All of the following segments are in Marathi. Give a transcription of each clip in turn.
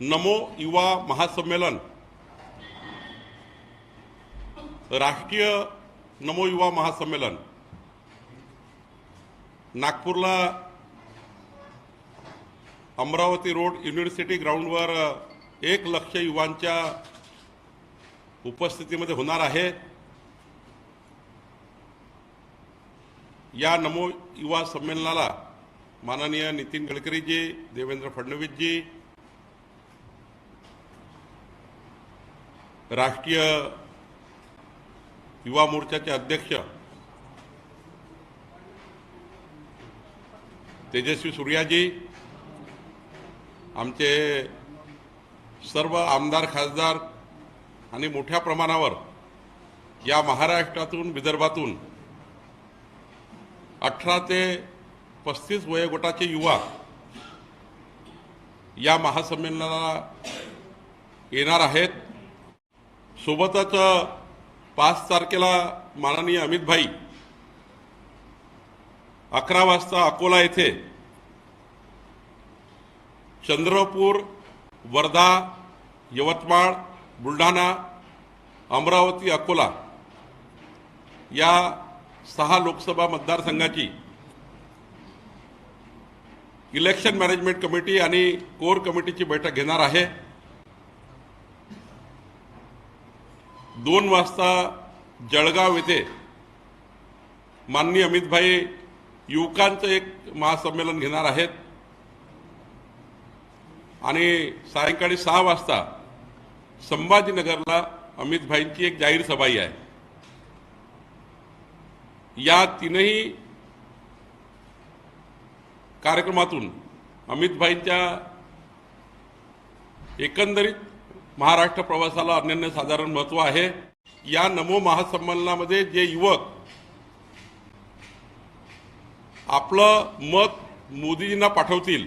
नमो युवा महासंमेलन. राष्ट्रीय नमो युवा महासंमेलन. नागपूरला अमरावती रोड युनिव्हर्सिटी ग्राउंडवर एक लक्ष युवांच्या उपस्थितीमध्ये होणार आहे. या नमो युवा संमेलनाला माननीय नितीन गडकरीजी देवेंद्र फडणवीसजी राष्ट्रीय युवा मोर्चाचे अध्यक्ष तेजस्वी सूर्याजी आमचे सर्व आमदार खासदार आणि मोठ्या प्रमाणावर या महाराष्ट्रातून विदर्भातून अठरा ते पस्तीस वयोगटाचे युवा या महासंमेलनाला येणार आहेत. सोबतच पाच तारखेला माननीय अमितभाई अकरा वाजता अकोला येथे चंद्रपूर वर्धा यवतमाळ बुलढाणा अमरावती अकोला या सहा लोकसभा मतदारसंघाची इलेक्शन मॅनेजमेंट कमिटी आणि कोर कमिटीची बैठक घेणार आहे. दोन वाजता जळगाव येथे माननीय अमितभाई युवकांचं एक महासंमेलन घेणार आहेत. आणि सायंकाळी सहा वाजता संभाजीनगरला अमितभाईंची एक जाहीर सभाही आहे. या तीनही कार्यक्रमातून अमितभाईंच्या एकंदरीत महाराष्ट्र प्रवासाला अनन्य साधारण महत्त्व आहे. या नमो महासंमेलनामध्ये जे युवक आपलं मत मोदीजींना पाठवतील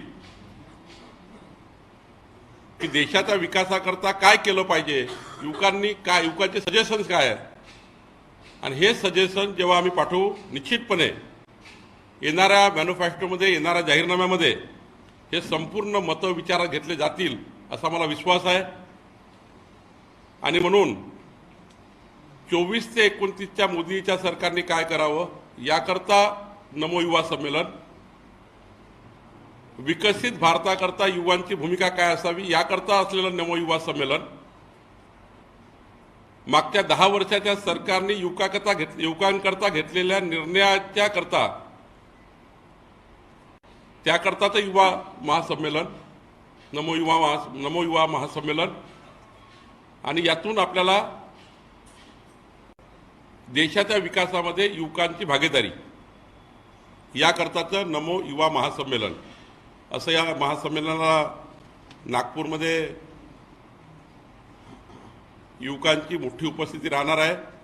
की देशाच्या विकासाकरता काय केलं पाहिजे युवकांनी काय युवकांचे सजेशन्स काय आहेत? आणि हे सजेशन जेव्हा आम्ही पाठवू निश्चितपणे येणाऱ्या मॅन्युफॅक्चरमध्ये येणाऱ्या जाहीरनाम्यामध्ये हे संपूर्ण मतं विचारात घेतले जातील असा मला विश्वास आहे. आणि म्हणून चोवीस ते एकोणतीसच्या मोदीच्या सरकारने काय करावं याकरता नमो युवा संमेलन. विकसित भारताकरता युवांची भूमिका काय असावी याकरता असलेलं नमो युवा संमेलन. मागच्या दहा वर्षाच्या सरकारने युवकाकरता घेत युवकांकरता घेतलेल्या निर्णयाच्या करता त्याकरताचं युवा महासंमेलन नमो युवा महा नमो युवा महासंमेलन. आणि यातून आपल्याला देशाच्या विकासामध्ये युवकांची भागीदारी. याकरताचं नमो युवा महासंमेलन. असं या महासंमेलनाला नागपूरमध्ये युवकांची मोठी उपस्थिती राहणार आहे.